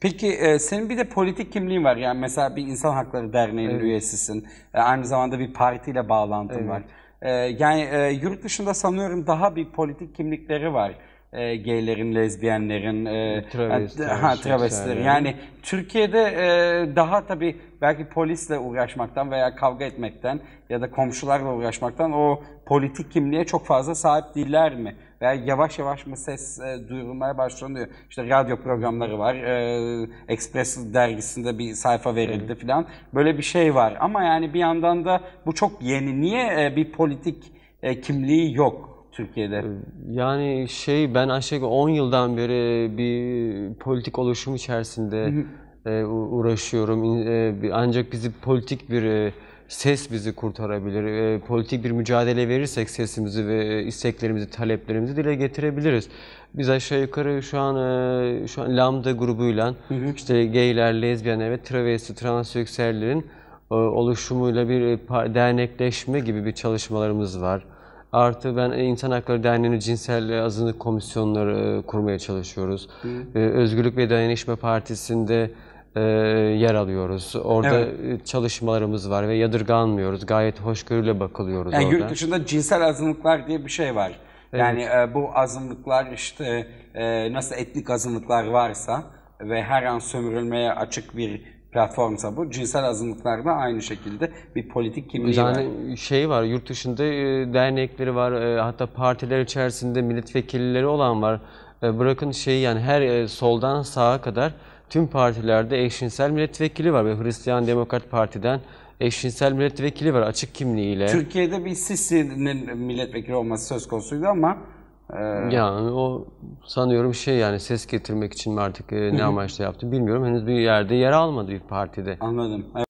Peki e, senin bir de politik kimliğin var. Yani mesela bir İnsan Hakları Derneği'nin üyesisin. E, aynı zamanda bir partiyle bağlantın var. E, yani e, yurt dışında sanıyorum daha bir politik kimlikleri var. E, gaylerin, lezbiyenlerin, e, Travesti, ha, transseksüellerin. travestilerin. Yani Türkiye'de e, daha tabii belki polisle uğraşmaktan veya kavga etmekten ya da komşularla uğraşmaktan o politik kimliğe çok fazla sahip değiller mi? Veya yavaş yavaş mı ses e, duyurulmaya başlanıyor? İşte radyo programları var, e, Express dergisinde bir sayfa verildi falan. Böyle bir şey var. Ama yani bir yandan da bu çok yeni. Niye e, bir politik e, kimliği yok Türkiye'de? Yani şey ben aşağı yukarı 10 yıldan beri bir politik oluşum içerisinde e, u- uğraşıyorum. İn- e, ancak bizi politik bir e, ses bizi kurtarabilir. E, politik bir mücadele verirsek sesimizi ve isteklerimizi, taleplerimizi dile getirebiliriz. Biz aşağı yukarı şu an e, şu an Lambda grubuyla işte gayler, lezbiyenler ve travesti, transseksüellerin e, oluşumuyla bir e, dernekleşme gibi bir çalışmalarımız var. Artı ben İnsan Hakları Derneği'nin cinsel azınlık komisyonları e, kurmaya çalışıyoruz. E, Özgürlük ve Dayanışma Partisi'nde e, yer alıyoruz. Orada Evet. e, çalışmalarımız var ve yadırganmıyoruz. Gayet hoşgörüyle bakılıyoruz Yani orada. yurt dışında cinsel azınlıklar diye bir şey var. Yani e, bu azınlıklar işte e, nasıl etnik azınlıklar varsa ve her an sömürülmeye açık bir platformsa bu cinsel azınlıklar da aynı şekilde bir politik kimliği var. Yani şey var, yurt dışında e, dernekleri var, e, hatta partiler içerisinde milletvekilleri olan var. Bırakın şeyi yani her soldan sağa kadar tüm partilerde eşcinsel milletvekili var ve Hristiyan Demokrat Parti'den eşcinsel milletvekili var açık kimliğiyle. Türkiye'de bir Sisi'nin milletvekili olması söz konusuydu ama e, Yani o sanıyorum şey yani ses getirmek için mi artık e, ne amaçla yaptı bilmiyorum. Henüz bir yerde yer almadı bir partide. anladım.